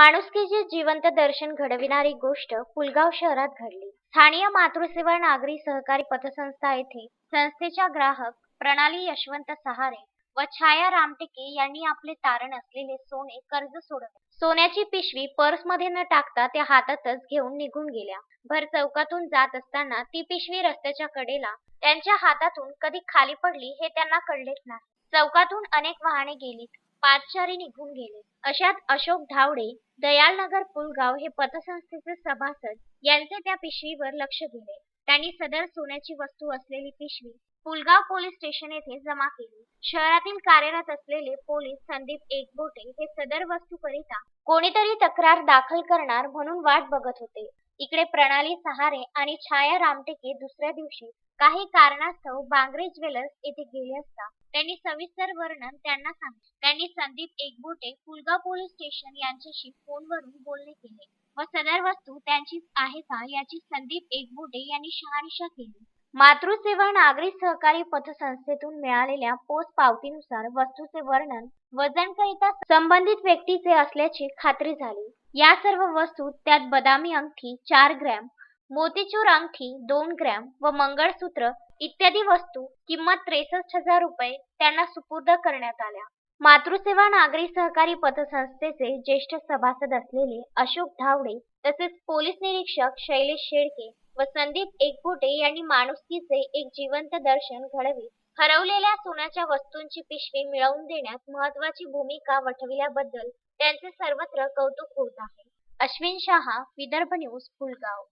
माणुसकीचे जिवंत दर्शन घडविणारी गोष्ट पुलगाव शहरात घडली. स्थानीय मातृसेवा नागरी सहकारी पतसंस्था येथे संस्थेच्या ग्राहक प्रणाली यशवंत सहारे व छाया रामटेके यांनी आपले तारण असलेले सोने कर्ज सोडवले. सोन्याची पिशवी पर्समध्ये न टाकता त्या हातातच घेऊन निघून गेल्या. भर चौकातून जात असताना ती पिशवी रस्त्याच्या कडेला त्यांच्या हातातून कधी खाली पडली हे त्यांना कळलेच नाही. चौकातून अनेक वाहने गेलीत. पादचारी निघून गेले. अशात अशोक धावडे, दयालनगर पुलगाव हे पतसंस्थेचे सभासद यांचे त्या पिशवीवर लक्ष गेले. त्यांनी सदर सोन्याची वस्तू असलेली पिशवी पुलगाव पोलीस स्टेशन येथे जमा केली. शहरातील कार्यरत असलेले पोलीस संदीप एकबोटे हे सदर वस्तूकरिता कोणीतरी तक्रार दाखल करणार म्हणून वाट बघत होते. इकडे प्रणाली सहारे आणि छाया रामटेके दुसऱ्या दिवशी काही कारणास्तव बांगरे ज्वेलर्स येथे गेले असता त्यांनी सविस्तर वर्णन त्यांना सांगितले. त्यांनी संदीप एकबोटे पुलगाव पोलीस स्टेशन यांच्याशी फोनवरून बोलणे केले व सदर वस्तू त्यांचीच आहे का याची संदीप एकबोटे यांनी शहानिशा केली. मातृसेवा नागरी सहकारी पतसंस्थेतून मिळालेल्या पोच पावतीनुसार वस्तूचे वर्णन वजनकरिता संबंधित व्यक्तीचे असल्याची खात्री झाली. या सर्व वस्तू त्यात बदामी अंगठी चार ग्रॅम, मोतीचूर अंगठी दोन ग्रॅम व मंगळसूत्र इत्यादी वस्तू किंमत त्रेसष्ट हजार रुपये त्यांना सुपूर्द करण्यात आल्या. मातृसेवा नागरी सहकारी पतसंस्थेचे ज्येष्ठ सभासद असलेले अशोक धावडे तसेच पोलीस निरीक्षक शैलेश शेळके व संदीप एकबोटे यांनी माणुसकीचे एक जिवंत दर्शन घडवित हरवलेल्या सोन्याच्या वस्तूंची पिशवी मिळवून देण्यात महत्वाची भूमिका वठविल्याबद्दल त्यांचे सर्वत्र कौतुक होत आहे. अश्विन शहा, विदर्भ न्यूज, पुलगाव